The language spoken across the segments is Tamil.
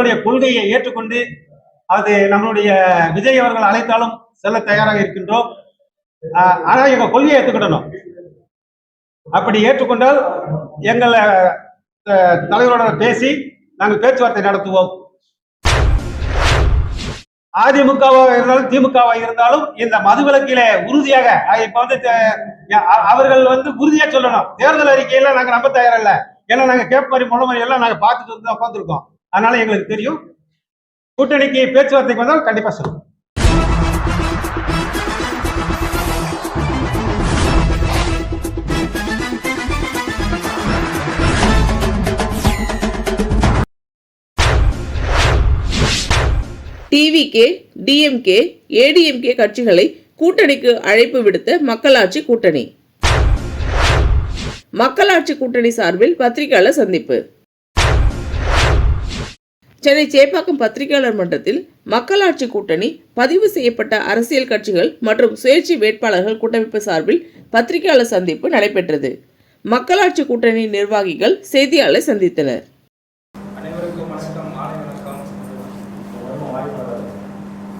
அவர்களுடைய கொள்கையை ஏற்றுக்கொண்டு அது நம்மளுடைய விஜய் அவர்கள் அழைத்தாலும் செல்ல தயாராக இருக்கின்றோம். ஆனால் ஆனா எங்க கொள்கையை ஏற்றுக்கிடணும். அப்படி ஏற்றுக்கொண்டால் எங்களை தலைவரோட பேசி நாங்கள் பேச்சுவார்த்தை நடத்துவோம். அதிமுகவாக இருந்தாலும் திமுகவாக இருந்தாலும் இந்த மதுவிலக்கில உறுதியாக இப்ப வந்து அவர்கள் வந்து உறுதியா சொல்லணும். தேர்தல் அறிக்கையில நாங்க நம்ப தயாரில்ல. ஏன்னா நாங்க கேப் மாதிரி முளமரி எல்லாம் நாங்க பார்த்துட்டு வந்து உட்காந்துருக்கோம் அதனால எங்களுக்கு தெரியும். கூட்டணிக்கு பேச்சுவார்த்தைக்கு வந்தால் கண்டிப்பா சொல்லுவோம். டிவிகே டிஎம்கே ஏடிஎம்கே கட்சிகளை கூட்டணிக்கு அழைப்பு விடுத்த மக்களாட்சி கூட்டணி. மக்களாட்சி கூட்டணி சார்பில் பத்திரிகையாளர் சந்திப்பு. சென்னை சேப்பாக்கம் பத்திரிகையாளர் மன்றத்தில் மக்களாட்சி கூட்டணி பதிவு செய்யப்பட்ட அரசியல் கட்சிகள் மற்றும் சுயேட்சை வேட்பாளர்கள் கூட்டமைப்பு சார்பில் பத்திரிகையாளர் சந்திப்பு நடைபெற்றது. மக்களாட்சி கூட்டணி நிர்வாகிகள் செய்தியாளர் சந்தித்தனர்.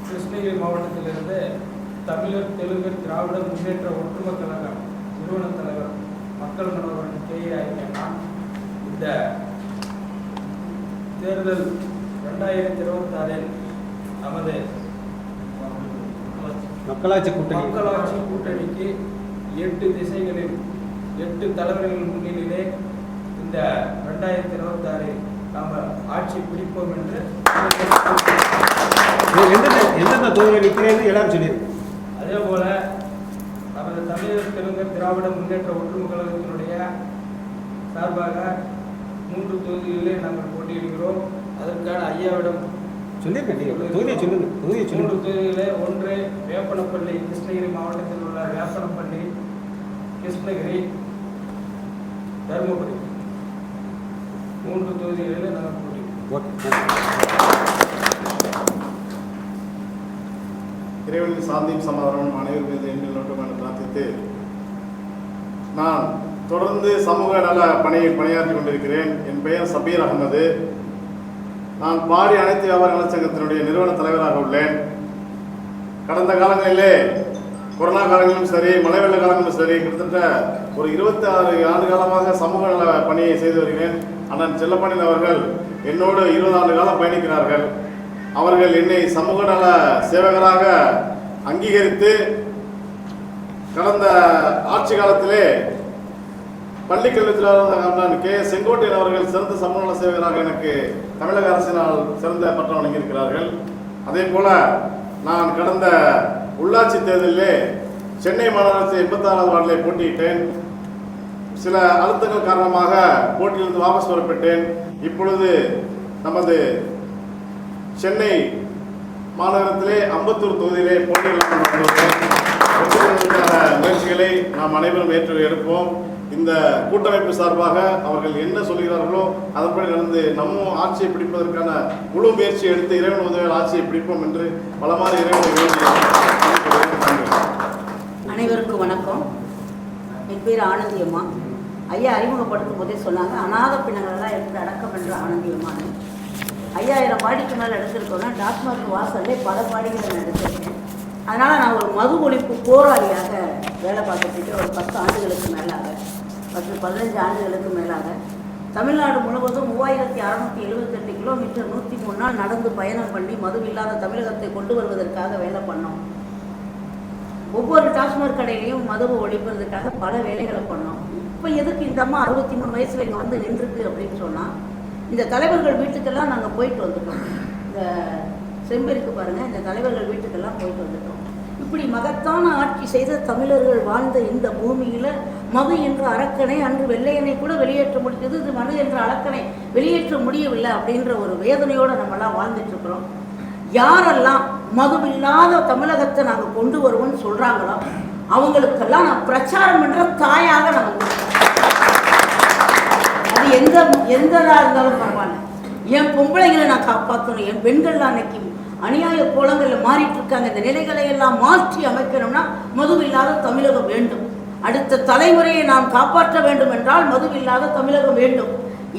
கிருஷ்ணகிரி மாவட்டத்திலிருந்து தமிழர் தெலுங்கர் திராவிட முன்னேற்ற ஒற்றுமை கழகம் நிறுவன தலைவர் மக்கள் மனோகரன் கே ஐயனா இந்த தேர்தல் ரெண்டாயிரத்தி இருபத்தாறில் நமது மக்களாட்சி கூட்டணி. மக்களாட்சி கூட்டணிக்கு எட்டு திசைகளில் எட்டு தலைவர்கள் முன்னிலையிலே இந்த ரெண்டாயிரத்தி இருபத்தாறில் நாம் ஆட்சி பிடிப்போம் என்று எந்தெந்த தொகுதியில் நிற்கிறேன்னு எல்லாரும் சொல்லியிருக்கு அதே போல நமது தமிழர் தெலுங்கர் திராவிட முன்னேற்ற ஒற்றுமை கழகத்தினுடைய சார்பாக மூன்று தொகுதிகளிலே நாங்கள் போட்டியிடுகிறோம். அதற்கான ஐயாவிடம் சொல்லியிருக்கேன் தொகுதியை சொல்லுங்க தொகுதியை சொல்லுங்க. தொகுதிகளே ஒன்று வேப்பனப்பள்ளி கிருஷ்ணகிரி மாவட்டத்தில் உள்ள வேப்பனப்பள்ளி கிருஷ்ணகிரி தருமபுரி. மூன்று தொகுதிகளிலே நாங்கள் இறைவனின் சாந்தியும் சமாதானம் அனைவர் மீது எண்ணில் நோட்டம் என பிரார்த்தித்து நான் தொடர்ந்து சமூக நல பணியில் பணியாற்றி கொண்டிருக்கிறேன். என் பெயர் சபீர் அகமது. நான் பாடி அனைத்து வியாபார நலச்சங்கத்தினுடைய நிறுவன தலைவராக உள்ளேன். கடந்த காலங்களிலே கொரோனா காலங்களிலும் சரி மழை வெள்ள காலங்களும் சரி கிட்டத்தட்ட ஒரு இருபத்தி ஆறு ஆண்டு காலமாக சமூக நல பணியை செய்து வருகிறேன். அண்ணன் செல்லப்பாண்டியன் அவர்கள் என்னோடு இருபது ஆண்டு காலம் பயணிக்கிறார்கள். அவர்கள் என்னை சமூக நல சேவகராக அங்கீகரித்து கடந்த ஆட்சி காலத்திலே பள்ளிக்கல்வித்துறை அண்ணன் கே. செங்கோட்டையன் அவர்கள் சிறந்த சமூக சேவகராக எனக்கு தமிழக அரசினால் சிறந்த பட்டம் வழங்கியிருக்கிறார்கள். அதே போல நான் கடந்த உள்ளாட்சி தேர்தலிலே சென்னை மாநகராட்சி எண்பத்தாறாவது வார்டிலே போட்டியிட்டேன். சில அழுத்தங்கள் காரணமாக போட்டியிலிருந்து வாபஸ் வரப்பட்டேன் இப்பொழுது நமது சென்னை மாநகரத்திலே அம்பத்தூர் தொகுதியிலே போட்டியிடலாம் முயற்சிகளை நாம் அனைவரும் ஏற்று எடுப்போம். இந்த கூட்டமைப்பு சார்பாக அவர்கள் என்ன சொல்கிறார்களோ அதன்படி நடந்து நம்ம ஆட்சியை பிடிப்பதற்கான முழு முயற்சி எடுத்து இறைவன் உதவியால் ஆட்சியை பிடிப்போம் என்று பலமான இறைவனை அனைவருக்கும் வணக்கம். என் பேர் ஆனந்தி அம்மா. ஐயா அறிமுகப்படுத்தும் போதே சொன்னாங்க அநாத பிணங்களெல்லாம் எடுத்து அடக்கம் என்ற ஆனந்தியம்மான்னு ஐயாயிரம் பாடிக்கு மேலே எடுத்திருக்கோம்னா டாஸ்மாக் வாசல்லே பல பாடிகளை நான் எடுத்திருக்கேன். அதனால் நான் ஒரு மது ஒழிப்பு போராளியாக வேலை பார்த்துட்டு ஒரு பத்து ஆண்டுகளுக்கு மேலாக. பத்து பதினஞ்சு ஆண்டுகளுக்கு மேலாக தமிழ்நாடு முழுவதும் மூவாயிரத்தி அறநூற்றி எழுபத்தெட்டு கிலோமீட்டர் நூற்றி மூணு நாள் நடந்து பயணம் பண்ணி மது இல்லாத தமிழகத்தை கொண்டு வருவதற்காக வேலை பண்ணோம். ஒவ்வொரு டாஸ்மாக் கடையிலையும் மதுவை ஒழிப்பதற்காக பல வேலைகளை பண்ணோம். இப்போ எதுக்கு இந்த அம்மா அறுபத்தி மூணு வயசில் இங்கே வந்து நின்றுருக்கு அப்படின்னு சொன்னால் இந்த தலைவர்கள் வீட்டுக்கெல்லாம் நாங்கள் போயிட்டு வந்துட்டோம். இந்த செம்பிருக்கு பாருங்கள் இந்த தலைவர்கள் வீட்டுக்கெல்லாம் போயிட்டு வந்துட்டோம். இப்படி மகத்தான ஆட்சி செய்த தமிழர்கள் வாழ்ந்த இந்த பூமியில் மது என்ற அரக்கனை அன்று வெள்ளையனை கூட வெளியேற்ற முடிஞ்சது இது மது என்ற அரக்கனை வெளியேற்ற முடியவில்லை அப்படின்ற ஒரு வேதனையோடு நம்மலாம் வாழ்ந்துட்டு இருக்கிறோம். யாரெல்லாம் மதுவில்லாத தமிழகத்தை நாங்கள் கொண்டு வருவோம்னு சொல்கிறாங்களோ அவங்களுக்கெல்லாம் நான் பிரச்சாரம் பண்ணுற தாயாக நாங்கள் அது எந்த எந்ததாக இருந்தாலும் பரவாயில்ல. என் பொம்பளைங்களை நான் காப்பாற்றணும் என் பெண்கள்லாம் அன்னைக்கு அநியாய கோலங்களில் மாறிட்டு இருக்காங்க இந்த நிலைகளை எல்லாம் மாற்றி அமைக்கணும்னா மதுவில்லாத தமிழகம் வேண்டும். அடுத்த தலைமுறையை நாம் காப்பாற்ற வேண்டும் என்றால் மதுவில்லாத தமிழகம் வேண்டும்.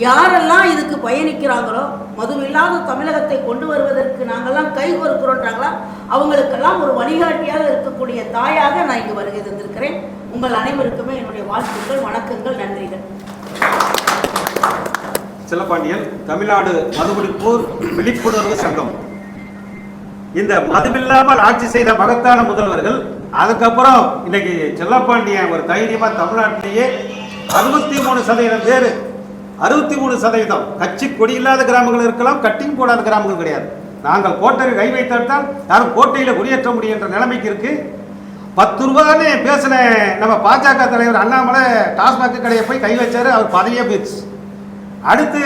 யாரெல்லாம் இதுக்கு பயணிக்கிறாங்களோ மது இல்லாத தமிழகத்தை கொண்டு வருவதற்கு நாங்கெல்லாம் கை கோர்க்கிறோன்றாங்களா? அவங்களுக்கெல்லாம் ஒரு வழிகாட்டியாக இருக்கக்கூடிய தாயாக நான் இங்கு வருகை தந்திருக்கிறேன். உங்கள் அனைவருக்குமே என்னுடைய வாழ்த்துக்கள் வணக்கங்கள் நன்றிகள். சிலபாண்டியன் தமிழ்நாடு மதுகுடிப்போர் விழிப்புணர்வு சங்கம். இந்த மதுமில்லாமல் ஆட்சி செய்த மகத்தான முதல்வர்கள் அதுக்கப்புறம் இன்னைக்கு செல்லப்பாண்டியன் ஒரு தைரியமா தமிழ்நாட்டிலேயே அறுபத்தி மூணு சதவீதம் பேர் அறுபத்தி மூணு சதவீதம் கட்சி கொடி இல்லாத கிராமங்கள் இருக்கலாம் கட்டிங் போடாத கிராமங்கள் கிடையாது. நாங்கள் கோட்டையில் கை வைத்தால்தான் யாரும் கோட்டையில் குடியேற்ற முடியும் என்ற நிலைமைக்கு இருக்கு. பத்து ரூபான்னு பேசின நம்ம பாஜக தலைவர் அண்ணாமலை டாஸ்மாக் கடையை போய் கை வச்சாரு அவர் பதவியே போயிடுச்சு. அடுத்து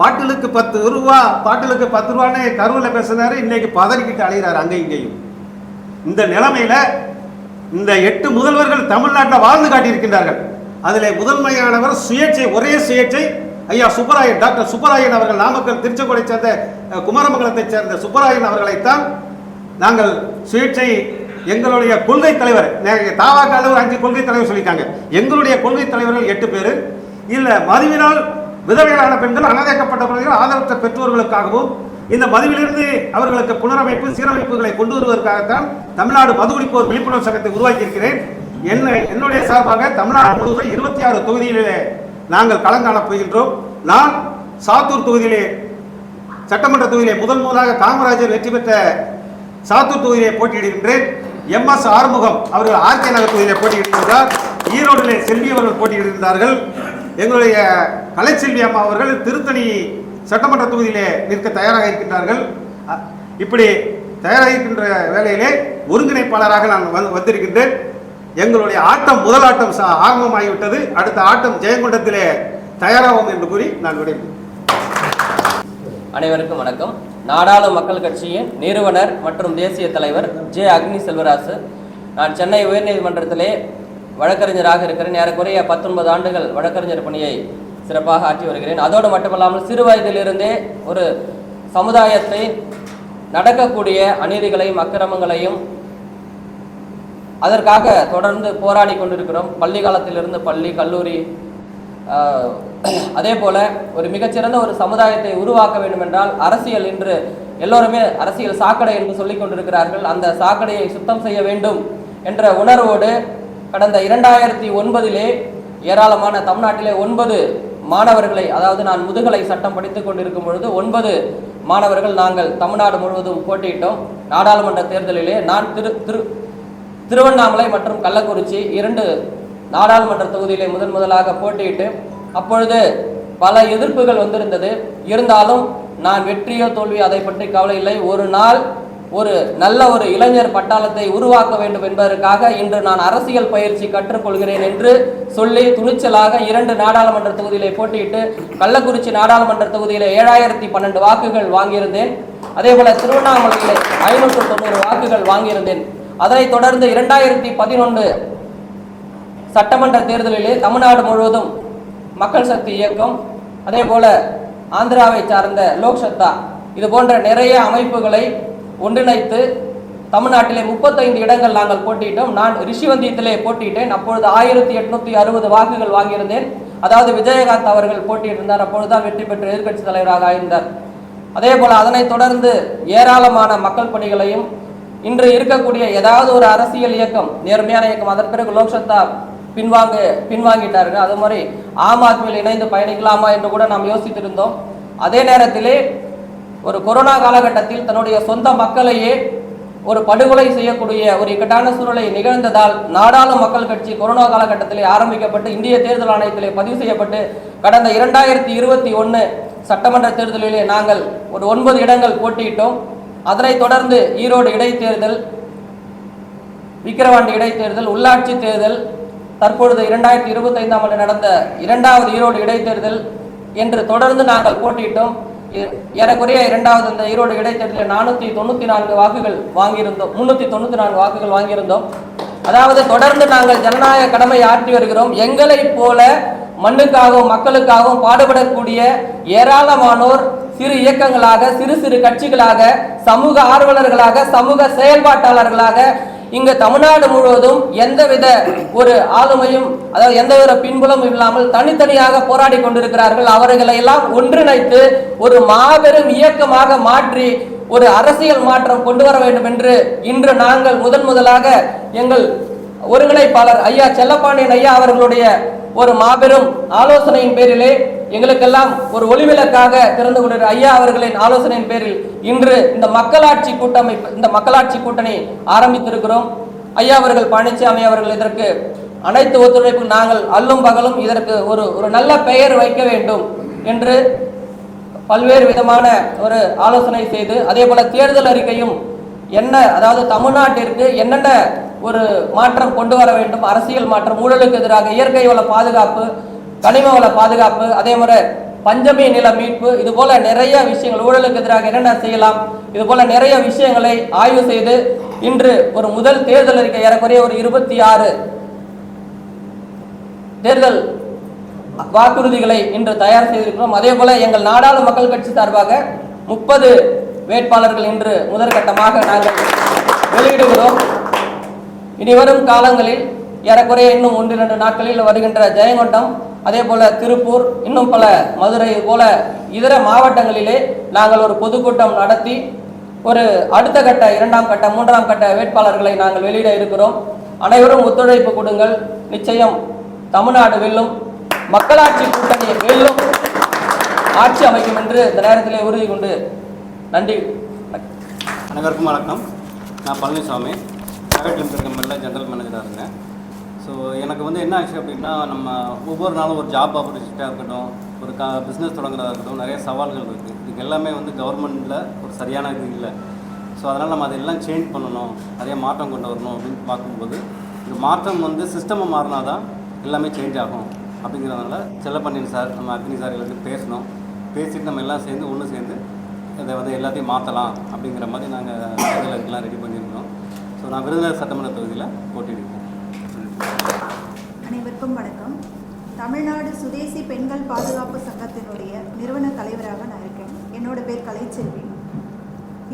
பாட்டிலுக்கு பத்து ரூபா பாட்டிலுக்கு பத்து ரூபான்னு கருவில் பேசுனாரு இன்னைக்கு பதறிக்கிட்டு அலைகிறார் அங்கே இங்கேயும். இந்த நிலைமையில இந்த எட்டு முதல்வர்கள் தமிழ்நாட்டில் வாழ்ந்து காட்டியிருக்கின்றார்கள். அதில் முதன்மையானவர் சுயேட்சை ஒரே சுயேட்சை. ஐயா சுப்பராயன் டாக்டர் சுப்பராயன் அவர்கள் நாமக்கல் திருச்செங்கோடை சேர்ந்த குமரமங்கலத்தைச் சேர்ந்த சுப்பராயன் அவர்களைத்தான் நாங்கள் சுயேட்சை எங்களுடைய கொள்கை தலைவர் தாவா ஒரு அஞ்சு கொள்கை தலைவர் சொல்லிட்டாங்க. எங்களுடைய கொள்கை தலைவர்கள் எட்டு பேர். இல்லை மதுவினால் விதவைகளான பெண்கள் அனாதைக்கப்பட்ட குழந்தைகள் ஆதரவற்ற பெற்றோர்களுக்காகவும் இந்த மதுவிலிருந்து அவர்களுக்கு புனரமைப்பு சீரமைப்புகளை கொண்டு வருவதற்காகத்தான் தமிழ்நாடு மதுகுடிப்போர் விழிப்புணர்வு சங்கத்தை உருவாக்கி இருக்கிறேன் என்ன என்னுடைய சார்பாக தமிழ்நாடு முழுவதும் இருபத்தி ஆறு தொகுதிகளிலே நாங்கள் கலந்து போகின்றோம். நான் சாத்தூர் தொகுதியிலே சட்டமன்ற தொகுதியிலே முதன் முதலாக காமராஜர் வெற்றி பெற்ற சாத்தூர் தொகுதியிலே போட்டியிடுகின்றேன். எம் எஸ் ஆறுமுகம் அவர்கள் ஆர்கே நகர் தொகுதியிலே போட்டியிடுகின்றார் ஈரோடிலே செல்வி அவர்கள் போட்டியிடுகின்றார்கள் எங்களுடைய கலைச்செல்வி அம்மா அவர்கள் திருத்தணி சட்டமன்ற தொகுதியிலே நிற்க தயாராக இருக்கின்றார்கள். இப்படி தயாராக இருக்கின்ற வேலையிலே ஒருங்கிணைப்பாளராக நான் வந்து வந்திருக்கின்றேன். எங்களுடைய ஆட்டம் முதல் ஆட்டம் ஆரம்பமாகிவிட்டது. அடுத்த ஆட்டம் ஜெயங்கொண்டத்திலே தயாராகும் என்று கூறி நான் விடைபெறுகிறேன். அனைவருக்கும் வணக்கம். நாடாளு மக்கள் கட்சியின் நிறுவனர் மற்றும் தேசிய தலைவர் ஜே அக்னி செல்வராசு. நான் சென்னை உயர்நீதிமன்றத்திலே வழக்கறிஞராக இருக்கிறேன். ஏறக்குறைய பத்தொன்பது ஆண்டுகள் வழக்கறிஞர் பணியை சிறப்பாக ஆற்றி வருகிறேன். அதோடு மட்டுமல்லாமல் சிறு வயதிலிருந்தே ஒரு சமுதாயத்தை நடக்கக்கூடிய அநீதிகளையும் அக்கிரமங்களையும் அதற்காக தொடர்ந்து போராடி கொண்டிருக்கிறோம். பள்ளி காலத்திலிருந்து பள்ளி கல்லூரி அதே போல ஒரு மிகச்சிறந்த ஒரு சமுதாயத்தை உருவாக்க வேண்டும் என்றால் அரசியல் இன்று எல்லோருமே அரசியல் சாக்கடை என்று சொல்லிக் கொண்டிருக்கிறார்கள். அந்த சாக்கடையை சுத்தம் செய்ய வேண்டும் என்ற உணர்வோடு கடந்த இரண்டாயிரத்தி ஒன்பதிலே ஏராளமான தமிழ்நாட்டிலே ஒன்பது மாணவர்களை அதாவது நான் முதுகலை சட்டம் படித்துக் கொண்டிருக்கும் பொழுது ஒன்பது மாணவர்கள் நாங்கள் தமிழ்நாடு முழுவதும் போட்டியிட்டோம். நாடாளுமன்ற தேர்தலிலே நான் திரு திரு திருவண்ணாமலை மற்றும் கள்ளக்குறிச்சி இரண்டு நாடாளுமன்ற தொகுதியிலே முதன் முதலாக போட்டியிட்டு அப்பொழுது பல எதிர்ப்புகள் வந்திருந்தது. இருந்தாலும் நான் வெற்றியோ தோல்வியோ அதை பற்றி கவலை இல்லை. ஒரு நாள் ஒரு நல்ல ஒரு இளைஞர் பட்டாளத்தை உருவாக்க வேண்டும் என்பதற்காக இன்று நான் அரசியல் பயிற்சி கற்றுக்கொள்கிறேன் என்று சொல்லி துணிச்சலாக இரண்டு நாடாளுமன்ற தொகுதியிலே போட்டியிட்டு கள்ளக்குறிச்சி நாடாளுமன்ற தொகுதியிலே ஏழாயிரத்தி பன்னெண்டு வாக்குகள் வாங்கியிருந்தேன். அதே போல திருவண்ணாமலையிலே ஐநூற்று தொண்ணூறு வாக்குகள் வாங்கியிருந்தேன். அதனைத் தொடர்ந்து இரண்டாயிரத்தி பதினொன்று சட்டமன்ற தேர்தலிலே தமிழ்நாடு முழுவதும் மக்கள் சக்தி இயக்கம் அதே போல ஆந்திராவை சார்ந்த லோக்சத்தா இது போன்ற நிறைய அமைப்புகளை ஒன்றிணைத்து தமிழ்நாட்டிலே முப்பத்தைந்து இடங்கள் நாங்கள் போட்டியிட்டோம். நான் ரிஷிவந்தியத்திலே போட்டியிட்டேன். அப்பொழுது ஆயிரத்தி எட்நூத்தி அறுபது வாக்குகள் வாங்கியிருந்தேன். அதாவது விஜயகாந்த் அவர்கள் போட்டியிட்டிருந்தார் அப்பொழுதுதான் வெற்றி பெற்று எதிர்கட்சி தலைவராக ஆயிருந்தார். அதே போல அதனைத் தொடர்ந்து ஏராளமான மக்கள் பணிகளையும் இன்று இருக்கக்கூடிய ஏதாவது ஒரு அரசியல் இயக்கம் நேர்மையான இயக்கம் அதன் பிறகு லோக்சத்தா பின்வாங்க பின்வாங்கிட்டார்கள். அது மாதிரி ஆம் ஆத்மியில் இணைந்து பயணிக்கலாமா என்று கூட நாம் யோசித்திருந்தோம். அதே நேரத்திலே ஒரு கொரோனா காலகட்டத்தில் தன்னுடைய சொந்த மக்களையே ஒரு படுகொலை செய்யக்கூடிய ஒரு இக்கட்டான சூழலை நிகழ்ந்ததால் நாடாளும் மக்கள் கட்சி கொரோனா காலகட்டத்திலே ஆரம்பிக்கப்பட்டு இந்திய தேர்தல் ஆணையத்திலே பதிவு செய்யப்பட்டு கடந்த இரண்டாயிரத்தி இருபத்தி ஒன்று சட்டமன்ற தேர்தலிலே நாங்கள் ஒரு ஒன்பது இடங்கள் போட்டியிட்டோம். அதனைத் தொடர்ந்து ஈரோடு இடைத்தேர்தல் விக்கிரவாண்டி இடைத்தேர்தல் உள்ளாட்சி தேர்தல் தற்பொழுது இரண்டாயிரத்தி இருபத்தைந்தாம் ஆண்டு நடந்த இரண்டாவது ஈரோடு இடைத்தேர்தல் என்று தொடர்ந்து நாங்கள் போட்டியிட்டோம். ஏறக்குறைய இரண்டாவது இந்த ஈரோடு இடைத்தேர்தலில் நானூற்றி தொண்ணூற்றி நான்கு வாக்குகள் வாங்கியிருந்தோம். முன்னூற்றி தொண்ணூற்றி நான்கு வாக்குகள் வாங்கியிருந்தோம். அதாவது தொடர்ந்து நாங்கள் ஜனநாயக கடமை ஆற்றி வருகிறோம். எங்களைப் போல மண்ணுக்காகவும் மக்களுக்காகவும் பாடுபடக்கூடிய ஏராளமானோர் சிறு இயக்கங்களாக சிறு சிறு கட்சிகளாக சமூக ஆர்வலர்களாக சமூக செயல்பாட்டாளர்களாக இங்கு தமிழ்நாடு முழுவதும் எந்தவித ஒரு ஆளுமையும் அதாவது எந்தவித பின்புலமும் இல்லாமல் தனித்தனியாக போராடி கொண்டிருக்கிறார்கள். அவர்களை எல்லாம் ஒன்றிணைத்து ஒரு மாபெரும் இயக்கமாக மாற்றி ஒரு அரசியல் மாற்றம் கொண்டு வர வேண்டும் என்று இன்று நாங்கள் முதன் முதலாக எங்கள் ஒருங்கிணைப்பாளர் ஐயா செல்லப்பாண்டியன் ஐயா அவர்களுடைய ஒரு மாபெரும் ஆலோசனையின் பேரிலே எங்களுக்கெல்லாம் ஒரு ஒளிவிளக்காக திறந்து கொண்டிருக்கிற ஐயா அவர்களின் ஆலோசனையின் பேரில் இன்று இந்த மக்களாட்சி கூட்டமைப்பு இந்த மக்களாட்சி கூட்டணி ஆரம்பித்திருக்கிறோம். ஐயா அவர்கள் பழனிசாமி அவர்கள் இதற்கு அனைத்து ஒத்துழைப்பும் நாங்கள் அல்லும் பகலும் இதற்கு ஒரு ஒரு நல்ல பெயர் வைக்க வேண்டும் என்று பல்வேறு விதமான ஒரு ஆலோசனை செய்து அதே போல தேர்தல் அறிக்கையும் என்ன அதாவது தமிழ்நாட்டிற்கு என்னென்ன ஒரு மாற்றம் கொண்டு வர வேண்டும் அரசியல் மாற்றம் ஊழலுக்கு எதிராக இயற்கை வள பாதுகாப்பு கனிம வள பாதுகாப்பு அதே மாதிரி பஞ்சமி நில மீட்பு இது போல நிறைய விஷயங்கள் ஊழலுக்கு எதிராக என்னென்ன செய்யலாம் இது போல நிறைய விஷயங்களை ஆய்வு செய்து இன்று ஒரு முதல் தேர்தல் இருக்க ஏறக்குறைய ஒரு இருபத்தி ஆறு தேர்தல் வாக்குறுதிகளை இன்று தயார் செய்திருக்கிறோம். அதே போல எங்கள் நாடாளு மக்கள் கட்சி சார்பாக முப்பது வேட்பாளர்கள் இன்று முதற்கட்டமாக நாங்கள் வெளியிடுகிறோம். இனி வரும் காலங்களில் ஏறக்குறைய இன்னும் ஒன்று இரண்டு நாட்களில் வருகின்ற ஜெயங்கொண்டம் அதே போல திருப்பூர் இன்னும் பல மதுரை போல இதர மாவட்டங்களிலே நாங்கள் ஒரு பொதுக்கூட்டம் நடத்தி ஒரு அடுத்த கட்ட இரண்டாம் கட்ட மூன்றாம் கட்ட வேட்பாளர்களை நாங்கள் வெளியிட இருக்கிறோம். அனைவரும் ஒத்துழைப்பு கொடுங்கள். நிச்சயம் தமிழ்நாடு வெல்லும் மக்களாட்சி கூட்டணி வெல்லும் ஆட்சி அமைக்கும் என்று இந்த நேரத்திலே உறுதி கொண்டு நன்றி. அனைவருக்கும் வணக்கம். நான் பழனிசாமி. ப்ரைவேட் கம்பெனியில் ஜென்ரல் மேனேஜராக இருக்கேன். ஸோ எனக்கு வந்து என்ன ஆச்சு அப்படின்னா நம்ம ஒவ்வொரு நாளும் ஒரு ஜாப் ஆப்பர்ச்சுனிட்டியாக இருக்கட்டும் ஒரு க பிஸ்னஸ் தொடங்குறதா இருக்கட்டும் நிறைய சவால்கள் இருக்குது இதுக்கு எல்லாமே வந்து கவர்மெண்ட்டில் ஒரு சரியான இது இல்லை. ஸோ அதனால் நம்ம அதெல்லாம் சேஞ்ச் பண்ணணும் நிறைய மாற்றம் கொண்டு வரணும் அப்படின்னு பார்க்கும்போது இந்த மாற்றம் வந்து சிஸ்டமை மாறினா தான் எல்லாமே சேஞ்ச் ஆகும் அப்படிங்கிறதுனால செல்லப்பண்ணியன் சார் நம்ம அக்னி சார் எல்லாத்தையும் பேசணும். பேசிட்டு நம்ம எல்லாம் சேர்ந்து ஒன்று சேர்ந்து இதை வந்து எல்லாத்தையும் மாற்றலாம் அப்படிங்கிற மாதிரி நாங்கள் தேர்தல் ரெடி பண்ணியிருக்கோம் ஸோ நான் விருதுநகர் சட்டமன்ற தொகுதியில் போட்டியிடுறேன். அனைவருக்கும் வணக்கம். தமிழ்நாடு சுதேசி பெண்கள் பாதுகாப்பு சங்கத்தினுடைய நிறுவன தலைவராக நான் இருக்கேன். என்னோட பேர் கலைச்செல்வி.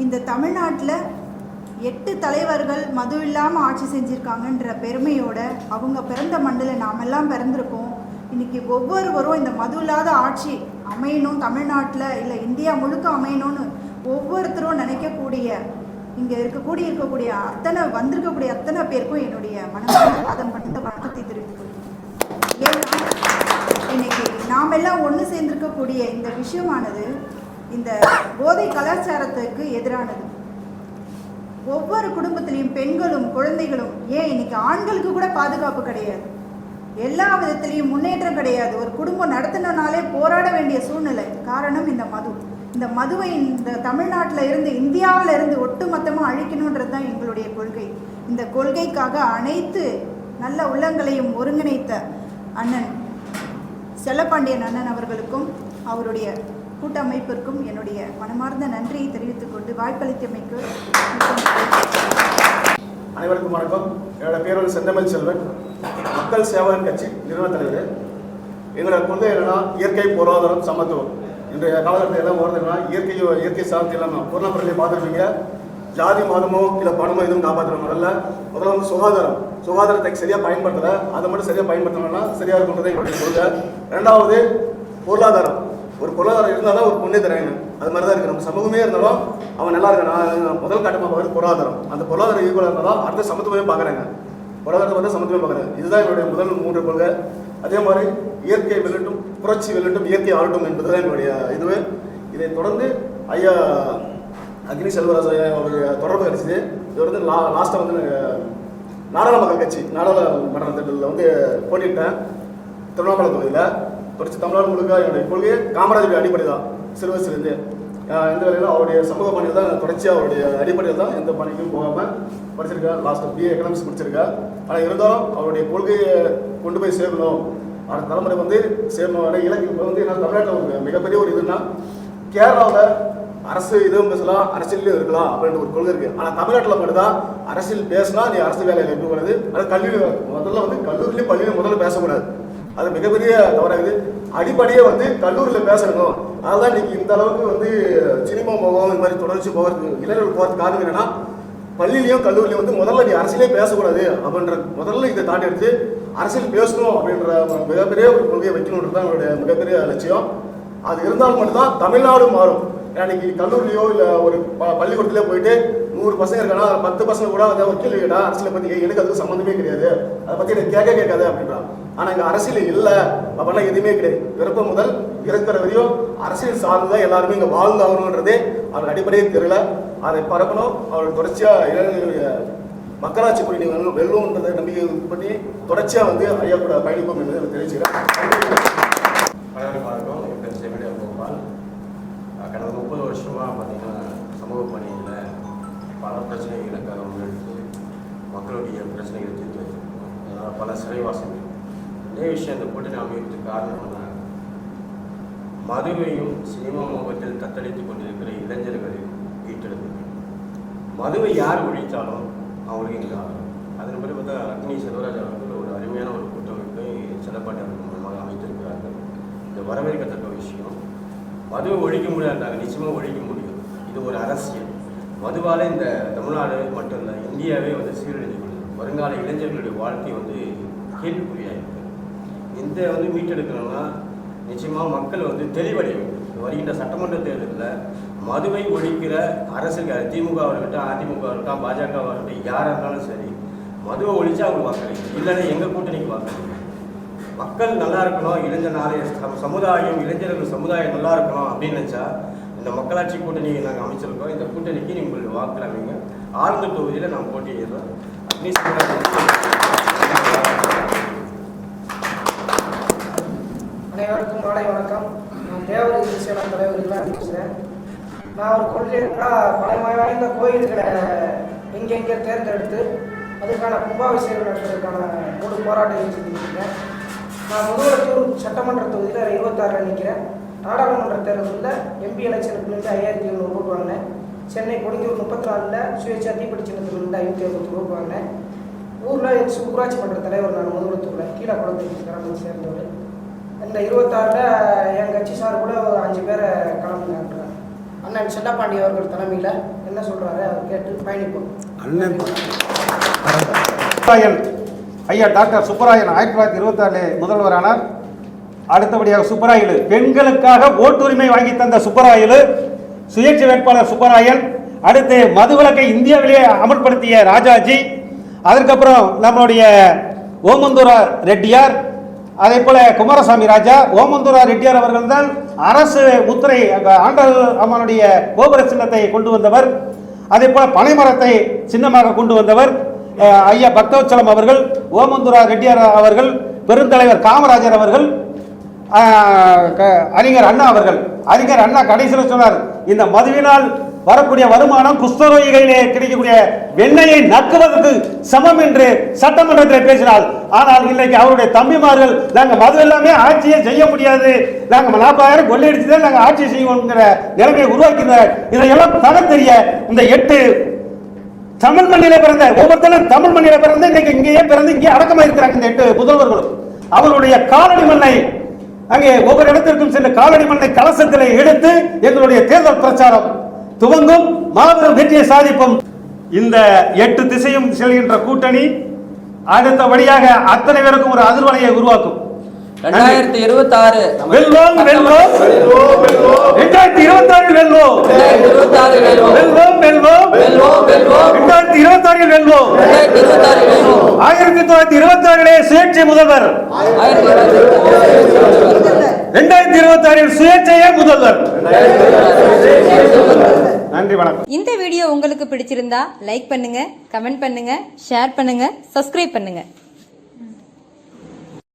இந்த தமிழ்நாட்டில் எட்டு தலைவர்கள் மது இல்லாமல் ஆட்சி செஞ்சுருக்காங்கன்ற பெருமையோட அவங்க பிறந்த மண்ணில் நாமெல்லாம் பிறந்திருக்கோம். இன்னைக்கு ஒவ்வொருவரும் இந்த மது இல்லாத ஆட்சி அமையணும் தமிழ்நாட்டில் இல்லை இந்தியா முழுக்க அமையணும்னு ஒவ்வொருத்தரும் நினைக்கக்கூடிய இங்கே இருக்கக்கூடிய இருக்கக்கூடிய அத்தனை வந்திருக்கக்கூடிய அத்தனை பேருக்கும் என்னுடைய மனதில் அதன் மட்டும் வணக்கத்தை தெரிவித்துக் கொள்கிறேன். ஏன்னா இன்னைக்கு நாமெல்லாம் ஒன்று சேர்ந்திருக்கக்கூடிய இந்த விஷயமானது இந்த போதை கலாச்சாரத்துக்கு எதிரானது. ஒவ்வொரு குடும்பத்திலையும் பெண்களும் குழந்தைகளும் ஏன் இன்னைக்கு ஆண்களுக்கு கூட பாதுகாப்பு கிடையாது? எல்லா விதத்திலையும் முன்னேற்றம் கிடையாது. ஒரு குடும்பம் நடத்தினாலே போராட வேண்டிய சூழ்நிலை. காரணம் இந்த மது. இந்த மதுவை இந்த தமிழ்நாட்டில் இருந்து இந்தியாவில் இருந்து ஒட்டுமொத்தமாக அழிக்கணுன்றது தான் எங்களுடைய கொள்கை. இந்த கொள்கைக்காக அனைத்து நல்ல உள்ளங்களையும் ஒருங்கிணைத்த அண்ணன் செல்லப்பாண்டியன் அண்ணன் அவர்களுக்கும் அவருடைய கூட்டமைப்பிற்கும் என்னுடைய மனமார்ந்த நன்றியை தெரிவித்துக் கொண்டு வாய்ப்பளித்தமைக்கு அனைவருக்கும் வணக்கம். என்னோட பேர் வந்து செந்தமிழ் செல்வன். மக்கள் சேவகன் கட்சி நிறுவன தலைவர். எங்களோட கொள்கை என்னன்னா இயற்கை பொருளாதாரம் சமத்துவம். இன்றைய காலகட்டத்தில் எல்லாம் வருதுன்னா இயற்கை இயற்கை சார்ந்து இல்லாமல் பொருளாதாரத்தை பார்த்துருப்பீங்க ஜாதி மதமோ இல்லை பணமோ எதுவும் காப்பாற்றுற முதல்ல முதல்ல வந்து சுகாதாரம். சுகாதாரத்தை சரியாக பயன்படுத்தலை. அதை மட்டும் சரியாக பயன்படுத்தணும்னா சரியாக இருக்குன்றதை என்னுடைய கொள்கை ரெண்டாவது பொருளாதாரம். ஒரு பொருளாதாரம் இருந்தால் தான் ஒரு பொண்ணே தராங்க அது மாதிரி தான் இருக்குது நம்ம சமூகமே இருந்தாலும் அவன் நல்லா இருக்கான். முதல் கட்டமாக வருது பொருளாதாரம். அந்த பொருளாதாரம் ஈக்குவலாக இருந்தாலும் அடுத்த சமத்துவமே பார்க்குறாங்க. பொருளாதாரத்தை வந்து சமத்துவமே பார்க்குறாங்க. இதுதான் என்னுடைய முதல் மூன்று கொள்கை. அதே மாதிரி இயற்கை வெளியிட்டும் புரட்சி வெல்லட்டும் இயற்கை ஆளட்டும் என்பதுதான் என்னுடைய இதுவே. இதை தொடர்ந்து ஐயா அக்னி செல்வராஜ் ஐயா அவருடைய தொடர்பு கிடைச்சிது இது வந்து லா லாஸ்ட்டாக வந்து நாடாளுமன்ற கட்சி நாடாளுமன்ற தேர்தலில் வந்து போட்டியிட்டேன். திருவண்ணாமலை தொகுதியில். தொடர்ச்சி தமிழ்நாடு முழுக்க என்னுடைய கொள்கையே காமராஜருடைய அடிப்படை தான் சிறு வயசுலேருந்து எந்த வேலையில் அவருடைய சமூக பணியில் தான் தொடர்ச்சியாக அவருடைய அடிப்படையில் தான் எந்த பணிக்கும் போகாமல் படிச்சிருக்கேன் லாஸ்ட்டு பிஏ எக்கனாமிக்ஸ் படிச்சிருக்கேன் ஆனால் இருந்தாலும் அவருடைய கொள்கையை கொண்டு போய் சேர்க்கணும். அடுத்த தலைமுறை வந்து சேர்ந்த ஆனால் இலக்கு இப்போ வந்து என்ன தமிழ்நாட்டில் ஒரு மிகப்பெரிய ஒரு இதுன்னா கேரளாவில் அரசு இதுவும் பேசலாம் அரசியலையும் இருக்கலாம் அப்படின்ற ஒரு கொள்கை இருக்கு. ஆனால் தமிழ்நாட்டில் மட்டும்தான் அரசியல் பேசினா நீ அரசு வேலையில் இருக்கக்கூடாது அது கல்வி முதல்ல வந்து கல்லூரிலையும் பள்ளியிலும் முதல்ல பேசக்கூடாது. அது மிகப்பெரிய தவறாகுது அடிப்படையே வந்து கல்லூரியில் பேசணும். அதான் இன்னைக்கு இந்த அளவுக்கு வந்து சினிமா போகும் இந்த மாதிரி தொடர்ச்சி போகிறதுக்கு இளைஞர்கள் போகிறதுக்கு காரணம் என்னன்னா பள்ளியிலையும் கல்லூரிலையும் வந்து முதல்ல நீ அரசியலே பேசக்கூடாது அப்படின்ற முதல்ல இதை தாண்டி எடுத்து அரசியல் பேசணும் அப்படின்ற மிகப்பெரிய ஒரு கொள்கையை வைக்கணுன்றது தான் என்னுடைய மிகப்பெரிய லட்சியம். அது இருந்தால் மட்டும்தான் தமிழ்நாடு மாறும். ஏன்னா இன்னைக்கு கல்லூரிலையோ இல்லை ஒரு ப- பள்ளிக்கூடத்திலே போயிட்டு நூறு பசங்க இருக்கானா பத்து பசங்க கூட வந்து ஒரு கேள்வி கேட்டா அரசியலை பற்றி எனக்கு அதுக்கு சம்மந்தமே கிடையாது. அதை பற்றி எனக்கு கேட்க கேட்காது அப்படின்றான் ஆனால் இங்கே அரசியல் இல்லை அப்படின்னா எதுவுமே கிடையாது. பிறப்பு முதல் இருக்கிற வரையும் அரசியல் சார்ந்துதான் எல்லாருமே இங்கே வாழ்ந்தாகணுன்றதே அவர் அடிப்படையே தெரியல. அதை பரப்பணும். அவர்கள் தொடர்ச்சியாக இளைஞர்களுடைய மக்களாட்சி கொடி வெல்லும் வெல்லும்ன்றதை நம்பிக்கை பண்ணி தொடர்ச்சியாக வந்து ஐயா கூட பயணிப்போம் என்று நான் தெரிவிச்சுக்கிறேன். அனைவருக்கும் வணக்கம். என் பேர் செவிலியா கோபால். கடந்த முப்பது வருஷமாக பார்த்தீங்கன்னா சமூக பணியில் பல பிரச்சனைகளுக்காக முன்னெடுத்து மக்களுடைய பிரச்சனைகளை தீர்த்து வச்சிருக்கோம் அதனால் பல சிறைவாசங்கள் இதே விஷயம் இந்த கூட்டணி அமைப்பதற்கு காரணம் மதுவையும் சினிமா முகத்தில் தத்தளித்துக் கொண்டிருக்கிற இளைஞர்களையும் மீட்டெடுக்க மதுவை யார் ஒழித்தாலும் அவங்களுக்கு இங்கே ஆகும் அதன் பிறகு பார்த்தா அக்னி செல்வராஜ் அவர்கள் ஒரு அருமையான ஒரு கூட்டமைப்பை செல்லப்பாட்டு மூலமாக அமைத்திருக்கிறார்கள். இந்த வரவேற்கத்தக்க விஷயம் மதுவை ஒழிக்க முடியாதாங்க நிச்சயமாக ஒழிக்க முடியும். இது ஒரு அரசியல். மதுவால் இந்த தமிழ்நாடு மட்டும் இல்லை இந்தியாவே வந்து சீரழிந்து கொள்ளுது வருங்கால இளைஞர்களுடைய வாழ்க்கை வந்து கேள்விக்குறியாயிருக்கு. இந்த வந்து மீட்டெடுக்கணும்னா நிச்சயமாக மக்கள் வந்து தெளிவடைய வேண்டும் வருகின்ற சட்டமன்ற தேர்தலில் மதுவை ஒழிக்கிற அரசுகள் திமுக இருக்கட்டும் அதிமுக இருக்கட்டும் பாஜக இருக்கட்டும் யாராக இருந்தாலும் சரி மதுவை ஒழிச்சா அவங்க வாக்களிங்க இல்லைன்னா எங்கள் கூட்டணிக்கு வாக்களிங்க மக்கள் நல்லா இருக்கணும் இளைஞர் நாளைய சமுதாயம் இளைஞர்கள் சமுதாயம் நல்லா இருக்கணும் அப்படின்னு நினச்சா இந்த மக்களாட்சி கூட்டணியை நாங்கள் அமைச்சிருக்கோம். இந்த கூட்டணிக்கு நீங்கள் உங்களுடைய வாக்குகள் அமைங்க ஆழ்ந்த தொகுதியில் நான் போட்டியிடுறோம். அனைவருக்கும் மாலை வணக்கம். நான் தேவகிரி சேலம் தலைவர்களாக பேசுகிறேன் நான் ஒரு கொள்கைக்காக பழமை வாய்ந்த கோயில்களை எங்கெங்கே தேர்ந்தெடுத்து அதுக்கான கும்பாபிஷேகம் நடத்துறதுக்கான ஒரு போராட்டம் செஞ்சுருக்கேன் நான் முதலத்தூர் சட்டமன்ற தொகுதியில் இருபத்தாறு நிற்கிறேன் நாடாளுமன்ற தேர்தலில் எம்பி எலெக்ஷனுக்கு ஐயாயிரத்தி எழுநூறு ஓட்டு வாங்கினேன். சென்னை கொடுங்கூர் முப்பத்தி நாலில் சுயேட்சா தீப்பெட்டி சின்னத்தில் நின்று ஐநூற்றி ஐம்பத்தி ஓட்டு வாங்கினேன். ஊரில் ஊராட்சி மன்ற தலைவர் நான் முதலத்தூரில் கீழே குளத்துக்கு கிராமத்தை சேர்ந்தவர். இந்த இருபத்தாறில் என் கட்சி சார் கூட ஒரு அஞ்சு பேரை கிளம்புனாங்க அண்ணன் செல்லப்பாண்டி அவர்கள் தலைமையில் என்ன சொல்கிறாரு அதை கேட்டு பயணிப்போம். சுப்பராயன் ஐயா டாக்டர் சுப்பராயன் ஆயிரத்தி தொள்ளாயிரத்தி இருபத்தாறு முதல்வரானார் அடுத்தபடியாக சுப்பராயலு. பெண்களுக்காக ஓட்டுரிமை வாங்கி தந்த சுப்பராயலு சுயேட்சை வேட்பாளர் சுப்பராயன் அடுத்து மதுவிலக்கை இந்தியாவிலே அமல்படுத்திய ராஜாஜி அதற்கப்புறம் நம்மளுடைய ஓமந்தூரா ரெட்டியார் அதே போல குமாரசாமி ராஜா ஓமந்தூரா ரெட்டியார் அவர்கள் தான் அரசு முத்திரை ஆண்டல் அம்மனுடைய கோபுர சின்னத்தை கொண்டு வந்தவர். அதே போல பனைமரத்தை சின்னமாக கொண்டு வந்தவர் ஐயா பக்தவச்சலம் அவர்கள் ஓமந்துரா ரெட்டியார் அவர்கள் பெருந்தலைவர் காமராஜர் அவர்கள் க- அறிஞர் அண்ணா அவர்கள். அறிஞர் அண்ணா கடைசியில் சொன்னார் இந்த மதுவினால் வரக்கூடிய வருமானம் குஷ்டரோகிகளிலே கிடைக்கக்கூடிய வெண்ணையை நக்குவதற்கு சமம் என்று சட்டமன்றத்தில் பேசினார் ஆனால் இன்னைக்கு அவருடைய தம்பிமார்கள் நாங்கள் மது எல்லாமே ஆட்சியை செய்ய முடியாது. நாங்கள் நாற்பதாயிரம் கொள்ளையடிச்சு தான் நாங்கள் ஆட்சி செய்வோங்கிற நிலைமையை உருவாக்கினார் இதையெல்லாம் தர தெரிய இந்த எட்டு தமிழ் மண்ணில பிறந்த ஒவ்வொருத்தரும் தமிழ் மண்ணில பிறந்து இன்னைக்கு இங்கேயே பிறந்து இங்கே அடக்கமா இருக்கிறாங்க இந்த எட்டு புதல்வர்களும். அவருடைய காலடி மண்ணை அங்கே ஒவ்வொரு இடத்திற்கும் சென்று காலடி மண்ணை கலசத்தில் எடுத்து எங்களுடைய தேர்தல் பிரச்சாரம் துவங்கும் மாபெரும் வெற்றியை சாதிப்போம். இந்த எட்டு திசையும் செல்கின்ற கூட்டணி அடுத்தபடியாக அத்தனை பேருக்கும் ஒரு அதிர்வலையை உருவாக்கும். ரெண்டாயிரத்தி இருபத்தாறு. வெல்வோம் வெல்வோம். ரெண்டாயிரத்தி இருபத்தி ஆறில் வெல்வோம். வெல்வோம் வெல்வோம். ரெண்டாயிரத்தி இருபத்தி ஆறில் வெல்வோம். ஆயிரத்தி தொள்ளாயிரத்தி இருபத்தி ஆறிலே சுயேட்சை முதல்வர். ரெண்டாயிரத்தி இருபத்தி ஆறில் சுயேட்சையே முதல்வர். நன்றி வணக்கம். இந்த வீடியோ உங்களுக்கு பிடிச்சிருந்தா லைக் பண்ணுங்க கமெண்ட் பண்ணுங்க ஷேர் பண்ணுங்க சப்ஸ்கிரைப் பண்ணுங்க.